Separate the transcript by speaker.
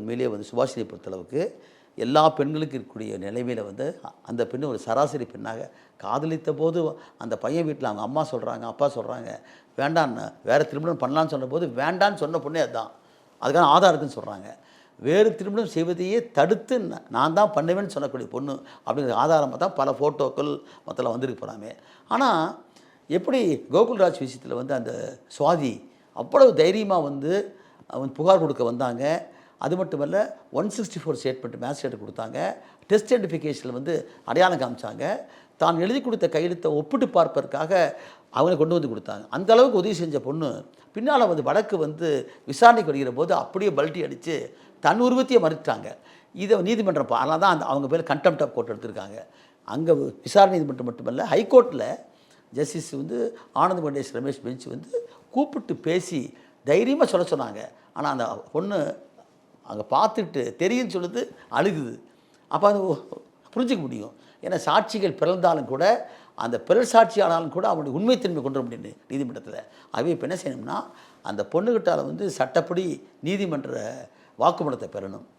Speaker 1: உண்மையிலேயே வந்து சுபாஷினியை பொறுத்தளவுக்கு எல்லா பெண்களுக்கும் இருக்கக்கூடிய நிலைமையில் வந்து அந்த பெண்ணு ஒரு சராசரி பெண்ணாக காதலித்த போது அந்த பையன் வீட்டில் அவங்க அம்மா சொல்கிறாங்க அப்பா சொல்கிறாங்க வேண்டான்னு வேறு திருமணம் பண்ணலான்னு சொன்னபோது வேண்டான்னு சொன்ன பொண்ணே அதுதான் அதுக்கான ஆதாரம் இருக்குன்னு சொல்கிறாங்க வேறு திருமணம் செய்வதையே தடுத்து நான் தான் பண்ணுவேன்னு சொல்லக்கூடிய பொண்ணு அப்படிங்கிற ஆதாரமாக தான் பல ஃபோட்டோக்கள் மொத்தம் வந்திருக்கு போகிறாமே ஆனால் எப்படி கோகுல்ராஜ் விஷயத்தில் வந்து அந்த சுவாதி அவ்வளவு தைரியமாக வந்து அவன் புகார் கொடுக்க வந்தாங்க. அது மட்டுமல்ல one sixty four statement magistrate கொடுத்தாங்க. டெஸ்ட் ஐடென்டிஃபிகேஷனில் வந்து அடையாளம் காமிச்சாங்க. தான் எழுதி கொடுத்த கையெழுத்தை ஒப்பிட்டு பார்ப்பதற்காக அவங்களை கொண்டு வந்து கொடுத்தாங்க. அந்த அளவுக்கு உதவி செஞ்ச பொண்ணு பின்னால் வந்து வழக்கு வந்து விசாரணைக்கு வருகிற போது அப்படியே பல்ட்டி அடித்து தன் உருவத்தையே மறுத்துட்டாங்க இதை நீதிமன்றம் அதனால் தான் அந்த அவங்க பேர் கண்டெம்ட் ஆஃப் கோர்ட் எடுத்திருக்காங்க. அங்கே விசாரணை நீதிமன்றம் மட்டுமல்ல ஹைகோர்ட்டில் ஜஸ்டிஸ் வந்து ஆனந்த் மண்டேஷ் ரமேஷ் பெஞ்ச் வந்து கூப்பிட்டு பேசி தைரியமாக சொல்ல சொன்னாங்க. ஆனால் அந்த பொண்ணு அங்கே பார்த்துட்டு தெரியும்னு சொல்லுது அழுகுது. அப்போ அது புரிஞ்சுக்க முடியும். ஏன்னா சாட்சிகள் பிறந்தாலும் கூட அந்த பிறர் சாட்சி ஆனாலும் கூட அவனுடைய உண்மைத்தன்மை கொண்டு வர முடியும் நீதிமன்றத்தில். அவை இப்போ என்ன செய்யணும்னா அந்த பொண்ணுகிட்டால வந்து சட்டப்படி நீதிமன்ற வாக்குமூலத்தை பெறணும்.